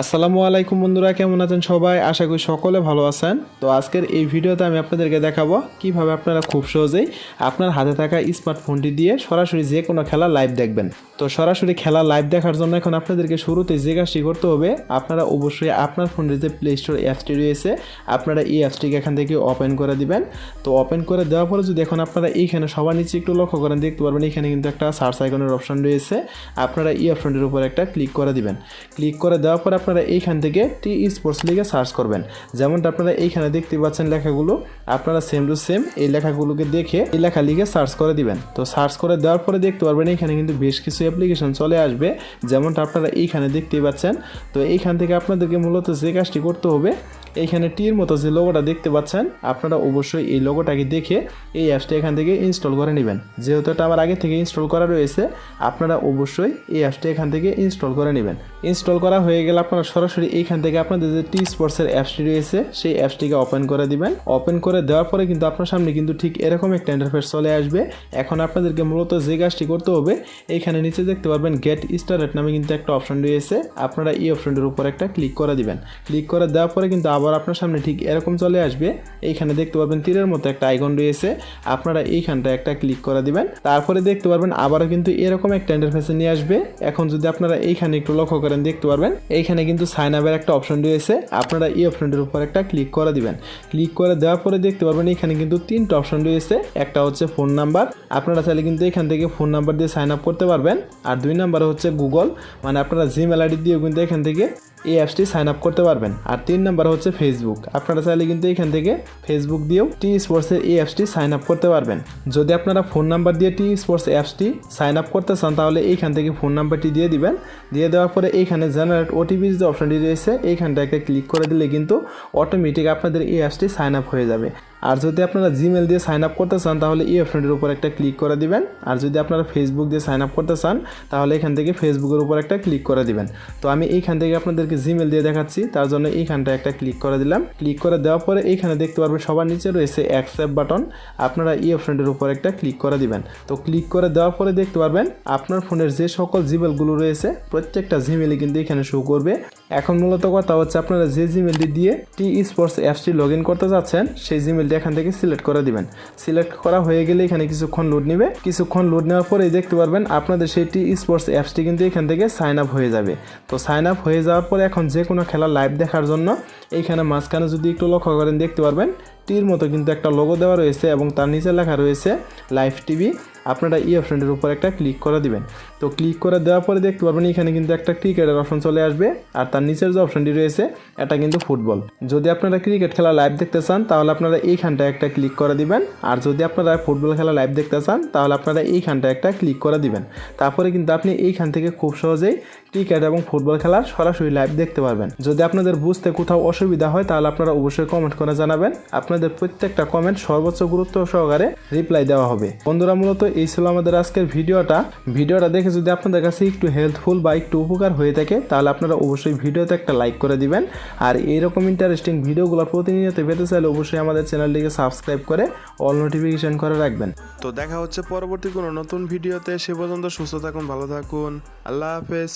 আসসালামু আলাইকুম বন্ধুরা, কেমন আছেন সবাই? আশা করি সকলে ভালো আছেন। তো আজকের এই ভিডিওতে আমি আপনাদেরকে দেখাবো কীভাবে আপনারা খুব সহজেই আপনার হাতে থাকা স্মার্টফোনটি দিয়ে সরাসরি যে কোনো খেলা লাইভ দেখবেন। তো সরাসরি খেলা লাইভ দেখার জন্য এখন আপনাদেরকে শুরুতে কাজটি করতে হবে, আপনারা অবশ্যই আপনার ফোনের যে প্লে স্টোর অ্যাপসটি রয়েছে, আপনারা এই অ্যাপসটিকে এখান থেকে ওপেন করে দিবেন। তো ওপেন করে দেওয়ার পরে যদি এখন আপনারা এইখানে সবার নিচে একটু লক্ষ্য করেন, দেখতে পারবেন এখানে কিন্তু একটা সার্চ আইকনের অপশন রয়েছে। আপনারা এই অপশনটির উপর একটা ক্লিক করে দিবেন। ক্লিক করে দেওয়ার পর আপনারা এইখান থেকে টি স্পোর্টস লিগে সার্চ করবেন। যেমনটা আপনারা এইখানে দেখতে পাচ্ছেন লেখাগুলো, আপনারা সেম টু সেম এই লেখাগুলোকে দেখে এই লেখা লিগে সার্চ করে দিবেন। তো সার্চ করে দেওয়ার পরে দেখতে পারবেন এখানে কিন্তু বেশ কিছু অ্যাপ্লিকেশন চলে আসবে, যেমনটা আপনারা এইখানে দেখতেই পাচ্ছেন। তো এইখান থেকে আপনাদেরকে মূলত যে কাজটি করতে হবে, এইখানে টির মতো যে লোগোটা দেখতে পাচ্ছেন, আপনারা অবশ্যই এই লোগোটাকে দেখে এই অ্যাপসটা এখান থেকে ইনস্টল করে নেবেন। যেহেতু এটা আমার আগে থেকে ইনস্টল করা রয়েছে, আপনারা অবশ্যই এই অ্যাপসটা এখান থেকে ইনস্টল করে নেবেন। ইনস্টল করা হয়ে গেলে আপনারা সরাসরি এইখান থেকে আপনাদের যে টি স্পোর্টসের অ্যাপসটি রয়েছে, সেই অ্যাপসটিকে ওপেন করে দিবেন। ওপেন করে দেওয়ার পরে কিন্তু আপনার সামনে কিন্তু ঠিক এরকম একটা ইন্টারফেস চলে আসবে। এখন আপনাদেরকে মূলত যে কাজটি করতে হবে, এইখানে নিচে দেখতে পারবেন গেট স্টারেট নামে কিন্তু একটা অপশন রয়েছে। আপনারা এই অপশনটির উপর একটা ক্লিক করে দিবেন। ক্লিক করে দেওয়ার পরে কিন্তু আবার আপনার সামনে ঠিক এরকম চলে আসবে। এইখানে দেখতে পারবেন তীরের মতো একটা আইকন রয়েছে। আপনারা এইখানটা একটা ক্লিক করে দিবেন। তারপরে দেখতে পারবেন আবারও কিন্তু এরকম একটা ইন্টারফেসে নিয়ে আসবে। এখন যদি আপনারা এইখানে একটু লক্ষ্য করেন, দেখতে পারবেন, এইখানে কিন্তু সাইন আপের একটা অপশন রয়েছে। আপনারা এই অপশনটির উপর একটা ক্লিক করে দিবেন। ক্লিক করে দেওয়ার পরে দেখতে পারবেন এখানে কিন্তু তিনটা অপশন রয়েছে। একটা হচ্ছে ফোন নাম্বার আপনারা চাইলে কিন্তু এখান থেকে ফোন নাম্বার দিয়ে সাইন আপ করতে পারবেন। আর দুই নাম্বার হচ্ছে গুগল। মানে আপনারা জিমেল আইডি দিয়েও কিন্তু এখান থেকে এই অ্যাপসটি সাইন আপ করতে পারবেন। আর তিন নাম্বার হচ্ছে ফেসবুক আপনারা চাইলে কিন্তু এখান থেকে ফেসবুক দিয়েও টি স্পোর্টসের এই অ্যাপসটি সাইন আপ করতে পারবেন। যদি আপনারা ফোন নাম্বার দিয়ে টি স্পোর্টস অ্যাপসটি সাইন আপ করতে চান, তাহলে এইখান থেকে ফোন নাম্বারটি দিয়ে দিবেন। দিয়ে দেওয়ার পরে এইখানে জেনারেট ওটিপি যে অপশনটি রয়েছে এইখানটা একটা ক্লিক করে দিলে কিন্তু অটোমেটিক আপনাদের এই অ্যাপসটি সাইন আপ হয়ে যাবে। আর যদি আপনারা জিমেল দিয়ে সাইন আপ করতে চান, তাহলে এই অপশনটির উপর একটা ক্লিক করে দিবেন। আর যদি আপনারা ফেসবুক দিয়ে সাইন আপ করতে চান, তাহলে এখান থেকে ফেসবুকের উপর একটা ক্লিক করে দিবেন। তো আমি এইখান থেকে আপনাদেরকে জিমেল দিয়ে দেখাচ্ছি। তার জন্য এইখানটা একটা ক্লিক করে দিলাম। ক্লিক করে দেওয়ার পরে এইখানে দেখতে পারবেন সবার নিচে রয়েছে অ্যাকসেপ্ট বাটন আপনারা এই অপশনটির উপর একটা ক্লিক করে দিবেন। তো ক্লিক করে দেওয়ার পরে দেখতে পারবেন, আপনার ফোনের যে সকল জিমেলগুলো রয়েছে, প্রত্যেকটা জিমেলই কিন্তু এখানে শো করবে। এখন মূলত কথা হচ্ছে, আপনারা যে জিমেলটি দিয়ে টি স্পোর্টস অ্যাপসটি লগ করতে যাচ্ছেন, সেই জিমেলটি এখান থেকে সিলেক্ট করে দিবেন। সিলেক্ট করা হয়ে গেলে এখানে কিছুক্ষণ লোড নেবে। কিছুক্ষণ লোড নেওয়ার পরে দেখতে পারবেন আপনাদের সেই টি স্পোর্টস অ্যাপসটি কিন্তু এখান থেকে সাইন আপ হয়ে যাবে। তো সাইন আপ হয়ে যাওয়ার পরে এখন যে কোনো খেলা লাইভ দেখার জন্য এইখানে মাঝখানে যদি একটু লক্ষ্য করেন দেখতে পারবেন টির মতো কিন্তু একটা লোগো দেওয়া রয়েছে এবং তার নিচে লেখা রয়েছে লাইভ টিভি আপনারা এই অপশনটির উপর একটা ক্লিক করে দিবেন। তো ক্লিক করে দেওয়ার পরে দেখতে পারবেন এখানে কিন্তু একটা ক্রিকেটের অপশন চলে আসবে আর তার নিচের যে অপশনটি রয়েছে, এটা কিন্তু ফুটবল যদি আপনারা ক্রিকেট খেলা লাইভ দেখতে চান, তাহলে আপনারা এইখানটা একটা ক্লিক করে দিবেন। আর যদি আপনারা ফুটবল খেলা লাইভ দেখতে চান, তাহলে আপনারা এইখানটা একটা ক্লিক করে দিবেন। তারপরে কিন্তু আপনি এইখান থেকে খুব সহজেই ক্রিকেট এবং ফুটবল খেলার সরাসরি লাইভ দেখতে পারবেন। যদি আপনাদের বুঝতে কোথাও অসুবিধা হয়, তাহলে আপনারা অবশ্যই কমেন্ট করে জানাবেন। আপনাদের প্রত্যেকটা কমেন্ট সর্বোচ্চ গুরুত্ব সহকারে রিপ্লাই দেওয়া হবে। বন্ধুরা, মূলত এই ছিল আমাদের আজকের ভিডিওটা। ভিডিওটা দেখে যদি আপনাদের কাছে একটু হেল্পফুল বা একটু উপকার হয়ে থাকে, তাহলে আপনারা অবশ্যই ভিডিওতে একটা লাইক করে দিবেন। আর এইরকম ইন্টারেস্টিং ভিডিওগুলো প্রতিনিয়ত পেতে চাইলে অবশ্যই আমাদের চ্যানেলটিকে সাবস্ক্রাইব করে অল নোটিফিকেশন করে রাখবেন। তো দেখা হচ্ছে পরবর্তী কোনো নতুন ভিডিওতে। সে পর্যন্ত সুস্থ থাকুন, ভালো থাকুন। আল্লাহ হাফেজ।